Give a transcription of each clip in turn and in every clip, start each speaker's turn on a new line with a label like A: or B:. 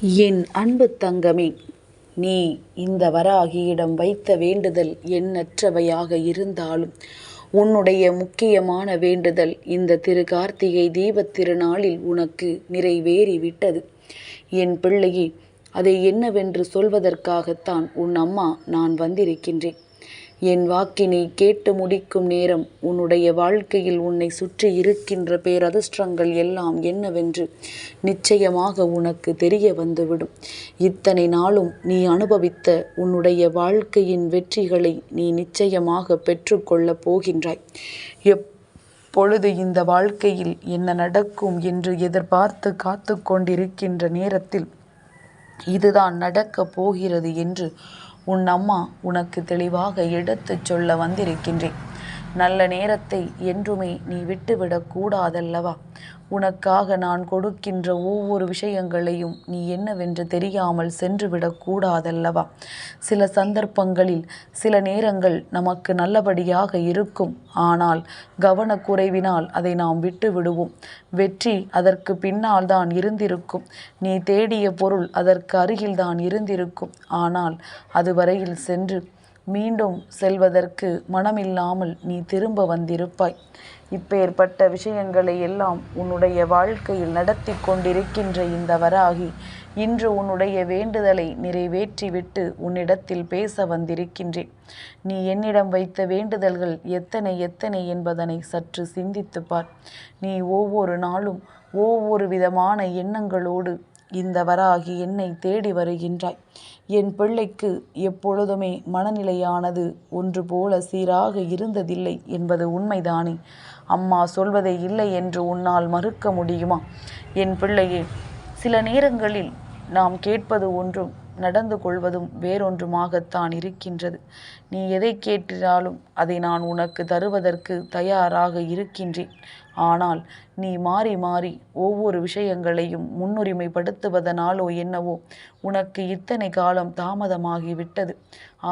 A: என் அன்பு தங்கமே நீ இந்த வராகியிடம் வைத்த வேண்டுதல் எண்ணற்றவையாக இருந்தாலும் உன்னுடைய முக்கியமான வேண்டுதல் இந்த திரு கார்த்திகை தீபத் திருநாளில் உனக்கு நிறைவேறிவிட்டது. என் பிள்ளையே அதை என்னவென்று சொல்வதற்காகத்தான் உன் அம்மா நான் வந்திருக்கின்றேன். என் வாக்கினை கேட்டு முடிக்கும் நேரம் உன்னுடைய வாழ்க்கையில் உன்னை சுற்றி இருக்கின்ற பேரதிர்ஷ்டங்கள் எல்லாம் என்னவென்று நிச்சயமாக உனக்கு தெரிய வந்துவிடும். இத்தனை நாளும் நீ அனுபவித்த உன்னுடைய வாழ்க்கையின் வெற்றிகளை நீ நிச்சயமாக பெற்றுக்கொள்ளப் போகின்றாய். எப்பொழுது இந்த வாழ்க்கையில் என்ன நடக்கும் என்று எதிர்பார்த்து காத்து கொண்டிருக்கின்ற நேரத்தில் இதுதான் நடக்கப் போகிறது என்று உன் அம்மா உனக்கு தெளிவாக எடுத்துச் சொல்ல வந்திருக்கின்றேன். நல்ல நேரத்தை என்றுமே நீ விட்டுவிடக் கூடாதல்லவா? உனக்காக நான் கொடுக்கின்ற ஒவ்வொரு விஷயங்களையும் நீ என்னவென்று தெரியாமல் சென்றுவிடக் கூடாதல்லவா? சில சந்தர்ப்பங்களில் சில நேரங்கள் நமக்கு நல்லபடியாக இருக்கும். ஆனால் கவனக்குறைவினால் அதை நாம் விட்டு விடுவோம் வெற்றி அதற்கு பின்னால் தான் இருந்திருக்கும். நீ தேடிய பொருள் அதற்கு அருகில் தான் இருந்திருக்கும். ஆனால் அதுவரையில் சென்று மீண்டும் செல்வதற்கு மனமில்லாமல் நீ திரும்ப வந்திருப்பாய். இப்பேற்பட்ட விஷயங்களை எல்லாம் உன்னுடைய வாழ்க்கையில் நடத்தி கொண்டிருக்கின்ற இந்த வராகி இன்று உன்னுடைய வேண்டுதலை நிறைவேற்றிவிட்டு உன்னிடத்தில் பேச வந்திருக்கின்றேன். நீ என்னிடம் வைத்த வேண்டுதல்கள் எத்தனை எத்தனை என்பதனை சற்று சிந்தித்து பார். நீ ஒவ்வொரு நாளும் ஒவ்வொரு விதமான எண்ணங்களோடு இந்த வராகி என்னை தேடி வருகின்றாய். என் பிள்ளைக்கு எப்பொழுதுமே மனநிலையானது ஒன்று போல சீராக இருந்ததில்லை என்பது உண்மைதானே? அம்மா சொல்வதை இல்லை என்று உன்னால் மறுக்க முடியுமா? என் பிள்ளையே சில நேரங்களில் நாம் கேட்பது ஒன்றும் நடந்து கொள்வதும் வேறொன்றுமாகத்தான் இருக்கின்றது. நீ எதை கேட்டாலும் அதை நான் உனக்கு தருவதற்கு தயாராக இருக்கின்றேன். ஆனால் நீ மாறி மாறி ஒவ்வொரு விஷயங்களையும் முன்னுரிமைப்படுத்துவதனாலோ என்னவோ உனக்கு இத்தனை காலம் தாமதமாகிவிட்டது.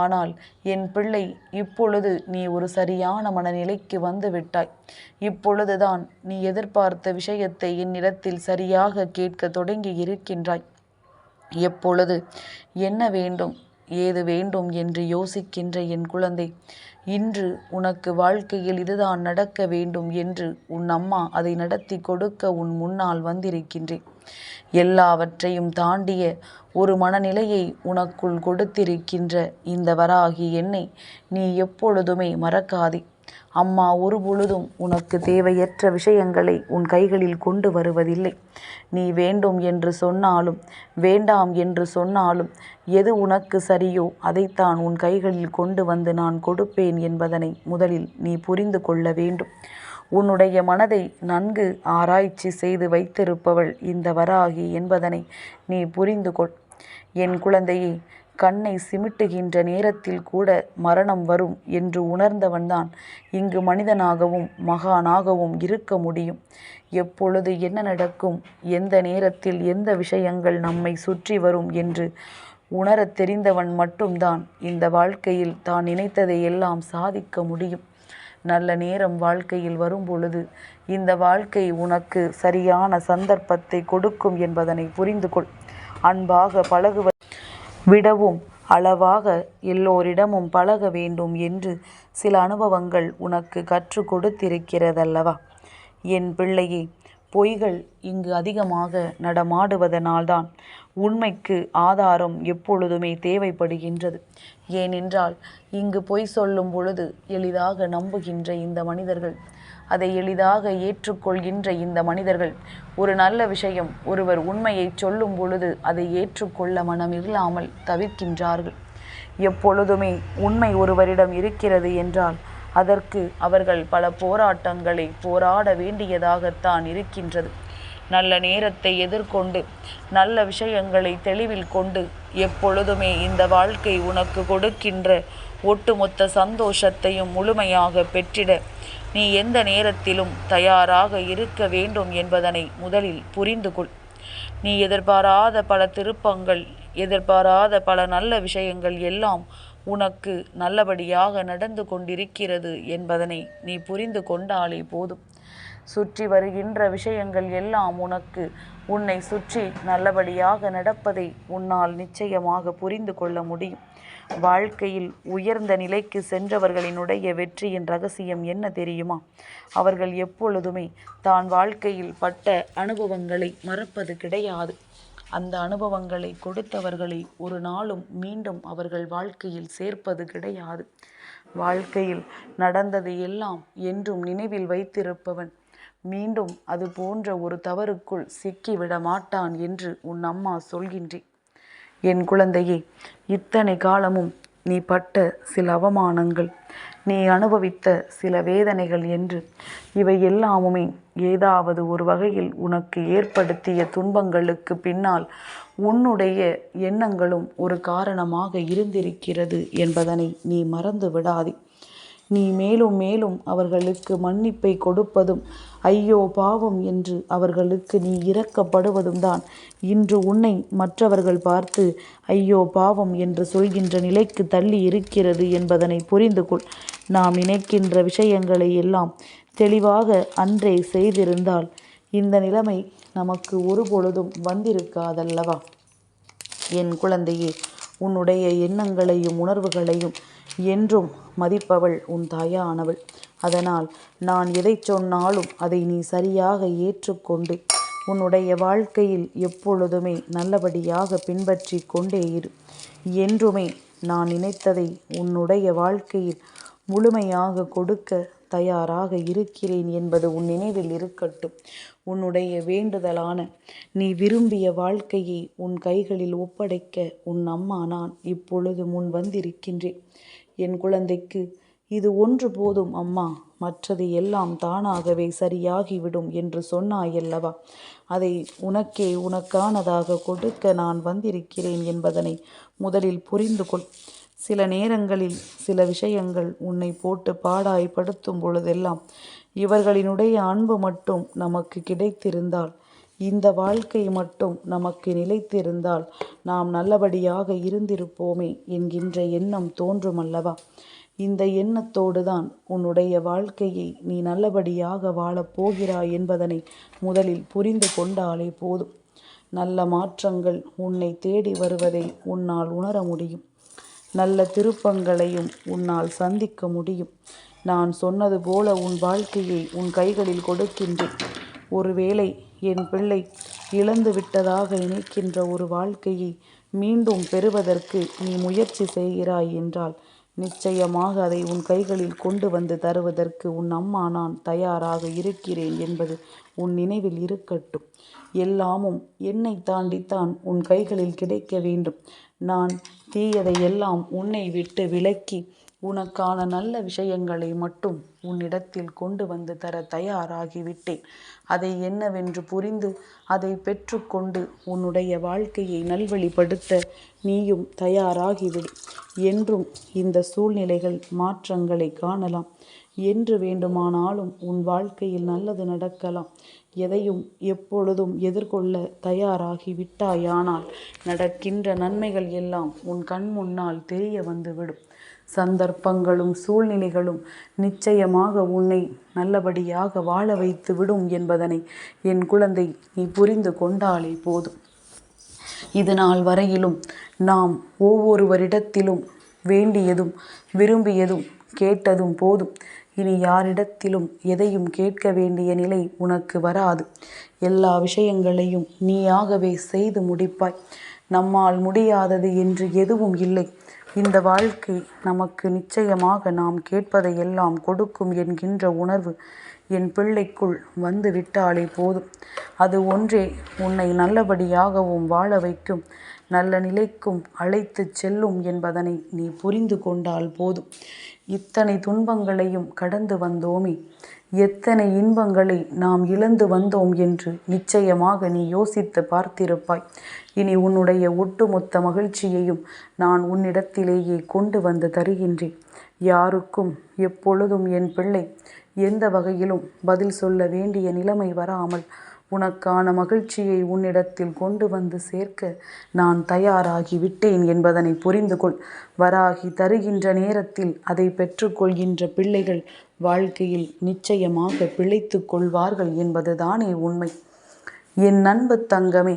A: ஆனால் என் பிள்ளை இப்பொழுது நீ ஒரு சரியான மனநிலைக்கு வந்துவிட்டாய். இப்பொழுதுதான் நீ எதிர்பார்த்த விஷயத்தை என்னிடத்தில் சரியாக கேட்க தொடங்கி இருக்கின்றாய். எப்பொழுது? என்ன வேண்டும்? ஏது வேண்டும் என்று யோசிக்கின்ற என் குழந்தை இன்று உனக்கு வாழ்க்கையில் இதுதான் நடக்க வேண்டும் என்று உன் அம்மா அதை நடத்தி கொடுக்க உன் முன்னால் வந்திருக்கின்றேன். எல்லாவற்றையும் தாண்டிய ஒரு மனநிலையை உனக்குள் கொடுத்திருக்கின்ற இந்த வராகி என்னை நீ எப்பொழுதுமே மறக்காதே. அம்மா ஒரு பொழுதும் உனக்கு தேவையற்ற விஷயங்களை உன் கைகளில் கொண்டு வருவதில்லை. நீ வேண்டும் என்று சொன்னாலும் வேண்டாம் என்று சொன்னாலும் எது உனக்கு சரியோ அதைத்தான் உன் கைகளில் கொண்டு வந்து நான் கொடுப்பேன் என்பதனை முதலில் நீ புரிந்து கொள்ள வேண்டும். உன்னுடைய மனதை நன்கு ஆராய்ச்சி செய்து வைத்திருப்பவள் இந்த வராகி என்பதனை நீ புரிந்து கொள். என் குழந்தையே கண்ணை சிமிட்டுகின்ற நேரத்தில் கூட மரணம் வரும் என்று உணர்ந்தவன்தான் இங்கு மனிதனாகவும் மகானாகவும் இருக்க முடியும். எப்பொழுது என்ன நடக்கும்? எந்த நேரத்தில் எந்த விஷயங்கள் நம்மை சுற்றி வரும் என்று உணரத் தெரிந்தவன் மட்டும்தான் இந்த வாழ்க்கையில் தான் நினைத்ததை எல்லாம் சாதிக்க முடியும். நல்ல நேரம் வாழ்க்கையில் வரும்பொழுது இந்த வாழ்க்கை உனக்கு சரியான சந்தர்ப்பத்தை கொடுக்கும் என்பதனை புரிந்து கொள் அன்பாக பழகுவ விடவும் அளவாக எல்லோரிடமும் பழக வேண்டும் என்று சில அனுபவங்கள் உனக்கு கற்றுக் கொடுத்திருக்கிறதல்லவா? என் பிள்ளையே பொய்கள் இங்கு அதிகமாக நடமாடுவதனால்தான் உண்மைக்கு ஆதாரம் எப்பொழுதுமே தேவைப்படுகின்றது. ஏனென்றால் இங்கு பொய் சொல்லும் பொழுது எளிதாக நம்புகின்ற இந்த மனிதர்கள் அதை எளிதாக ஏற்றுக்கொள்கின்ற இந்த மனிதர்கள். ஒரு நல்ல விஷயம் ஒருவர் உண்மையை சொல்லும் பொழுது அதை ஏற்றுக்கொள்ள மனம் இல்லாமல் தவிர்க்கின்றார்கள். எப்பொழுதுமே உண்மை ஒருவரிடம் இருக்கிறது என்றால் அதற்கு அவர்கள் பல போராட்டங்களை போராட வேண்டியதாகத்தான் இருக்கின்றது. நல்ல நேரத்தை எதிர்கொண்டு நல்ல விஷயங்களை தெளிவில் கொண்டு எப்பொழுதுமே இந்த வாழ்க்கை உனக்கு கொடுக்கின்ற ஒட்டுமொத்த சந்தோஷத்தையும் முழுமையாக பெற்றிட நீ எந்த நேரத்திலும் தயாராக இருக்க வேண்டும் என்பதனை முதலில் புரிந்து கொள். நீ எதிர்பாராத பல திருப்பங்கள் எதிர்பாராத பல நல்ல விஷயங்கள் எல்லாம் உனக்கு நல்லபடியாக நடந்து கொண்டிருக்கிறது என்பதனை நீ புரிந்து கொண்டாலே போதும். சுற்றி வருகின்ற விஷயங்கள் எல்லாம் உனக்கு உன்னை சுற்றி நல்லபடியாக நடப்பதை உன்னால் நிச்சயமாக புரிந்து கொள்ள முடியும். வாழ்க்கையில் உயர்ந்த நிலைக்கு சென்றவர்களினுடைய வெற்றியின் ரகசியம் என்ன தெரியுமா? அவர்கள் எப்பொழுதுமே தான் வாழ்க்கையில் பட்ட அனுபவங்களை மறப்பது கிடையாது. அந்த அனுபவங்களை கொடுத்தவர்களை ஒரு நாளும் மீண்டும் அவர்கள் வாழ்க்கையில் சேர்ப்பது கிடையாது. வாழ்க்கையில் நடந்தது எல்லாம் என்றும் நினைவில் வைத்திருப்பவன் மீண்டும் அது போன்ற ஒரு தவறுக்குள் சிக்கிவிட மாட்டான் என்று உன் அம்மா சொல்கின்றேன் என் குழந்தையே இத்தனை காலமும் நீ பட்ட சில அவமானங்கள் நீ அனுபவித்த சில வேதனைகள் என்று. இவை எல்லாமுமே ஏதாவது ஒரு வகையில் உனக்கு ஏற்படுத்திய துன்பங்களுக்கு பின்னால் உன்னுடைய எண்ணங்களும் ஒரு காரணமாக இருந்திருக்கிறது என்பதனை நீ மறந்து விடாதே நீ மேலும் மேலும் அவர்களுக்கு மன்னிப்பை கொடுப்பதும் ஐயோ பாவம் என்று அவர்களுக்கு நீ இறக்கப்படுவதும் தான். இன்று உன்னை மற்றவர்கள் பார்த்து ஐயோ பாவம் என்று சொல்கின்ற நிலைக்கு தள்ளி இருக்கிறது என்பதனை புரிந்து கொள் நாம் நினைக்கின்ற விஷயங்களை எல்லாம் தெளிவாக அன்றே செய்திருந்தால் இந்த நிலைமை நமக்கு ஒருபொழுதும் வந்திருக்காதல்லவா? என் குழந்தையே உன்னுடைய எண்ணங்களையும் உணர்வுகளையும் என்றும் மதிப்பவள் உன் தாயானவள். அதனால் நான் எதை சொன்னாலும் அதை நீ சரியாக ஏற்றுக்கொண்டு உன்னுடைய வாழ்க்கையில் எப்பொழுதுமே நல்லபடியாக பின்பற்றி கொண்டே இரு. என்றுமே நான் நினைத்ததை உன்னுடைய வாழ்க்கையில் முழுமையாக கொடுக்க தயாராக இருக்கிறேன் என்பது உன் நினைவில் இருக்கட்டும். உன்னுடைய வேண்டுதலான நீ விரும்பிய வாழ்க்கையை உன் கைகளில் ஒப்படைக்க உன் அம்மா நான் இப்பொழுது முன் வந்திருக்கின்றேன். என் குழந்தைக்கு. இது ஒன்று போதும் அம்மா. மற்றது எல்லாம் தானாகவே சரியாகிவிடும் என்று சொன்னாயல்லவா. அதை உனக்கே உனக்கானதாக கொடுக்க நான் வந்திருக்கிறேன் என்பதனை முதலில் புரிந்து கொள். சில நேரங்களில் சில விஷயங்கள் உன்னை போட்டு பாடாய்படுத்தும் பொழுதெல்லாம் இவர்களினுடைய அன்பு மட்டும் நமக்கு கிடைத்திருந்தால் இந்த வாழ்க்கை மட்டும் நமக்கு நிலைத்திருந்தால் நாம் நல்லபடியாக இருந்திருப்போமே என்கின்ற எண்ணம் தோன்றுமல்லவா? இந்த எண்ணத்தோடு தான் உன்னுடைய வாழ்க்கையை நீ நல்லபடியாக வாழப் போகிறாய் என்பதனை முதலில் புரிந்து கொண்டாலே போதும். நல்ல மாற்றங்கள் உன்னை தேடி வருவதை உன்னால் உணர முடியும். நல்ல திருப்பங்களையும் உன்னால் சந்திக்க முடியும். நான் சொன்னது போல உன் வாழ்க்கையை உன் கைகளில் கொடுக்கின்றேன். ஒருவேளை என் பிள்ளை இழந்து விட்டதாக நினைக்கின்ற ஒரு வாழ்க்கையை மீண்டும் பெறுவதற்கு நீ முயற்சி செய்கிறாய் என்றால் நிச்சயமாக அதை உன் கைகளில் கொண்டு வந்து தருவதற்கு உன் அம்மா நான் தயாராக இருக்கிறேன் என்பது உன் நினைவில் இருக்கட்டும். எல்லாமும் என்னை தாண்டித்தான் உன் கைகளில் கிடைக்க வேண்டும். நான் தீயதை எல்லாம் உன்னை விட்டு விலக்கி உனக்கான நல்ல விஷயங்களை மட்டும் உன்னிடத்தில் கொண்டு வந்து தர தயாராகிவிட்டேன். அதை என்னவென்று புரிந்து அதை பெற்றுக்கொண்டு உன்னுடைய வாழ்க்கையை நல்வழிப்படுத்த நீயும் தயாராகிவிடு. என்றும் இந்த சூழ்நிலைகள் மாற்றங்களை காணலாம். என்று வேண்டுமானாலும் உன் வாழ்க்கையில் நல்லது நடக்கலாம். எதையும் எப்பொழுதும் எதிர்கொள்ள தயாராகி விட்டாயானால் நடக்கின்ற நன்மைகள் எல்லாம் உன் கண் முன்னால் தெரிய வந்துவிடும். சந்தர்ப்பங்களும் சூழ்நிலைகளும் நிச்சயமாக உன்னை நல்லபடியாக வாழ வைத்து விடும் என்பதனை என் குழந்தை நீ புரிந்து கொண்டாலே போதும். இது நாள் வரையிலும் நாம் ஒவ்வொருவரிடத்திலும் வேண்டியதும் விரும்பியதும் கேட்டதும் போதும். இனி யாரிடத்திலும் எதையும் கேட்க வேண்டிய நிலை உனக்கு வராது. எல்லா விஷயங்களையும் நீயாகவே செய்து முடிப்பாய். நம்மால் முடியாதது என்று எதுவும் இல்லை. இந்த வாழ்க்கை நமக்கு நிச்சயமாக நாம் கேட்பதை எல்லாம் கொடுக்கும் என்கின்ற உணர்வு என் பிள்ளைக்குள் வந்து விட்டாலே போதும். அது ஒன்றே உன்னை நல்லபடியாகவும் வாழ வைக்கும் நல்ல நிலைக்கும் அழைத்துச் செல்லும் என்பதனை நீ புரிந்து கொண்டால் போதும். இத்தனை துன்பங்களையும் கடந்து வந்தோமே எத்தனை இன்பங்களை நாம் இழந்து வந்தோம் என்று நிச்சயமாக நீ யோசித்து பார்த்திருப்பாய். இனி உன்னுடைய ஒட்டுமொத்த மகிழ்ச்சியையும் நான் உன்னிடத்திலேயே கொண்டு வந்து தருகின்றேன். யாருக்கும் எப்பொழுதும் என் பிள்ளை எந்த வகையிலும் பதில் சொல்ல வேண்டிய நிலைமை வராமல் உனக்கான மகிழ்ச்சியை உன்னிடத்தில் கொண்டு வந்து சேர்க்க நான் தயாராகி விட்டேன் என்பதனை புரிந்து கொள். வராகி தருகின்ற நேரத்தில் அதை பெற்றுக்கொள்கின்ற பிள்ளைகள் வாழ்க்கையில் நிச்சயமாக பிழைத்து கொள்வார்கள் என்பதுதானே உண்மை. என் அன்பு தங்கமே